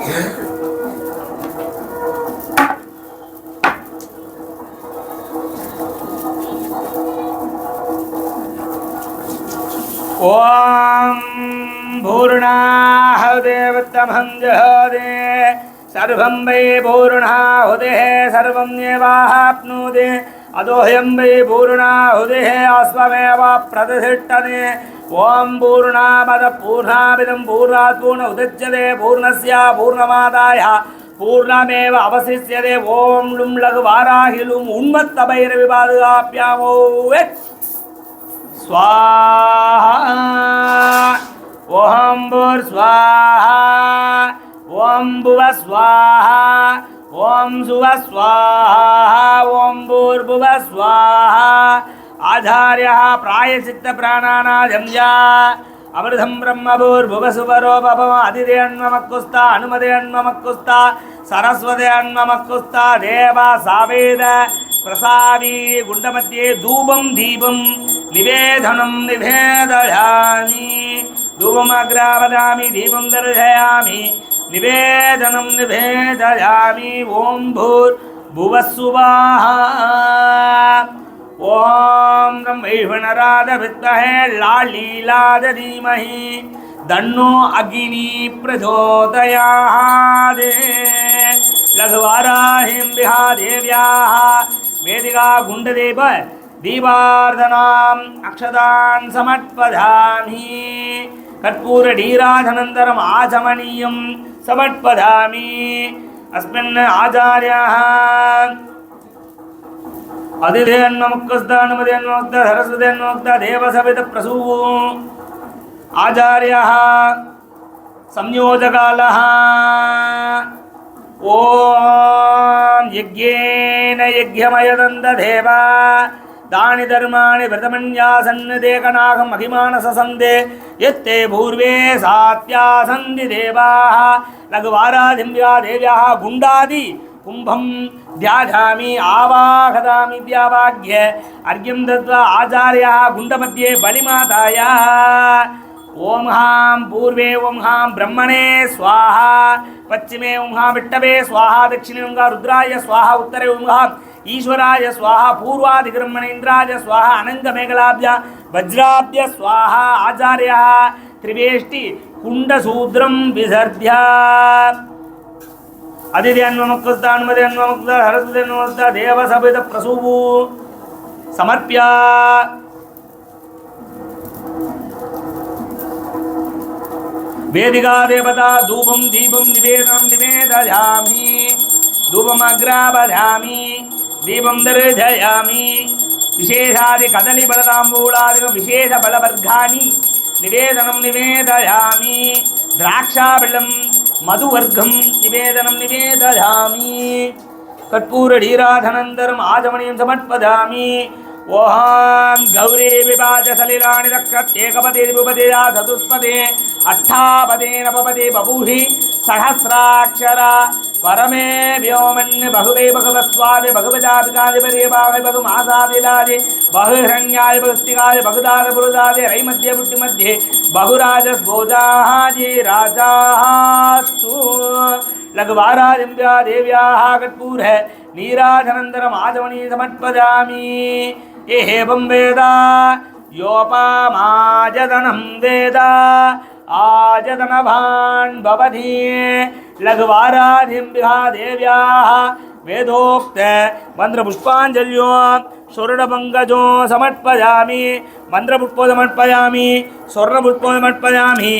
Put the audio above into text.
ॐ भूर्णाः देवतमं सर्व सर्वं वै भूर्णाहुदेः सर्वं नेवाप्नुदे अदोह्यं वै भूर्णाहुदेः अस्वमेव प्रतिष्ठते ஓம் பூர்ணாமத பூர்ணாமிதம் பூர்ணாத் பூர்ண உதச்சதே பூர்ணஸ்யா பூர்ணமாதாய. பூர்ணமேவ அவசிஷ்யதே. ஓம் லும் லகு வாராகிலும் உண்மத்தபைரவி பாதுகாப்பியாமோவே ஸ்வாஹா. ஓம் பூர் ஸ்வாஹா. ஓம் புவ ஸ்வாஹா. ஓம் சுவ ஸ்வாஹா. ஓம் பூர் புவ ஸ்வாஹா. ஆச்சாரியா பிராயசித்த பிராணானாதம்யா அமிர்தம் பிரம்மபூர்புவசுவரோபவம் அதிதேன்மமக்குஸ்தா அனுமதேன்மமக்குஸ்தா சரஸ்வதேன்மமக்குஸ்தா தேவா சாவேத பிரசாவி குண்டமத்தியே தூபம் தீபம் நிவேதனம் நிவேதயாமி தூபமாகிராவதாமி தீபம் தர்சயாமி நிவேதனம் நிவேதயாமி ஓம் பூர் புவசுவாஹா ॐ भूर्भुवस्सुवाहा ॐ ब्रह्मैषणराद विद्महे लालीलाद धीमहि दन्नो अग्नि प्रचोदयात् लघुवाराहिं विहा देव्याः वेदिका गुण्डदेव दीपार्दनाम् अक्षतान् समर्पयामि कर्पूरडीराधनन्तरम् आचमनीयं समर्पयामि अस्मिन् आचार्याः அதிதேன்மமுக்த அனுமதேன்மமுக்த சரஸ்வதேன்மமுக்த தேவசவித பிரசூ ஆச்சாரியா संयोजकालः ॐ यज्ञेन यज्ञमयदन्तदेव दानि धर्माणि व्रतमन्यासन्निदेकनागम् अभिमानससन्दे यत्ते पूर्वे सात्यासन्ति देवाः लघुवाराधिम्या देव्याः गुण्डादि कुम्भं ध्यायामि, आवाहदामि व्यावाग्य। अर्घ्यं दत्त्वा आचार्यः गुण्डमध्ये बलिमातायाः। ओम हाँ पूर्वे ओम हाँ ब्रह्मणे, स्वाहा। पश्चिमे ओम हाँ विट्टवे, स्वाहा। दक्षिणे हाँ रुद्राय, स्वाहा। उत्तरे हाँ ईश्वराय, स्वाहा। पूर्वादिब्रह्मणेन्द्राय स्वाहा। अनङ्गमेघलाभ्य वज्राभ्य, स्वाहा। आचार्यः, त्रिवेष्टि, कुण्डसूत्रं ಅತಿಥಿಯನ್ವಮಕ್ಕಸ್ತ ಅನ್ಮತಿಯನ್ವಮಕ್ತ ಹರಸ್ವತಿಯನ್ವಮಕ್ತ ದೇವ ಸಭಿತ ಪ್ರಸೂವು ಸಮರ್ಪ್ಯ ವೇದಿಕಾ ದೇವತಾ ಧೂಪಂ ದೀಪಂ ನಿವೇದಂ ನಿವೇದಯಾಮಿ ಧೂಪಮಗ್ರಾಪಯಾಮಿ ದೀಪಂ ದರ್ಶಯಾಮಿ ವಿಶೇಷಾದಿ ಕದಲಿ ಬಲತಾಂಬೂಳಾದಿ ವಿಶೇಷ ಬಲವರ್ಗಾಣಿ ನಿವೇದನಂ ನಿವೇದಯಾಮಿ ದ್ರಾಕ್ಷಾಬಲಂ मधुवर्गम निवेदनम निवेदयामी। कर्पूरढीराधनन्दरम् आचमणीं समर्पयामि। ओहां गौरी विवाचसलिलानि रक्त्येकपदे विपदेया चतुष्पदे अष्टापदे नवपदे बभूहि, सहस्राक्षरा परमे व्योमन् बहुवे भगवस्वादि भगवदापिकादिपदे भावे बहुमासादिलादि बहुसंज्ञाय पुस्तिकाय बहुदार पुरुदादे रई मध्ये पुट्टि मध्ये बहुराजस्बोधाजे राजास्तु। लघुवाराजिम्ब्या देव्याः कत्पूर है नीराधनन्दरम् आजमणि समर्पयामी। ये हेवं वेद योपमाजदनं वेद आजदन भवति लघुवाराधिम्ब्या दिव्या வேதோக்த மந்திரபுஷ்பாஞ்சல்யோ சொர்ணபங்கஜோ சமர்ப்பயாமி மந்திரபுஷ்போ சமர்ப்பயாமி சொர்ணபுஷ்போ சமர்ப்பயாமி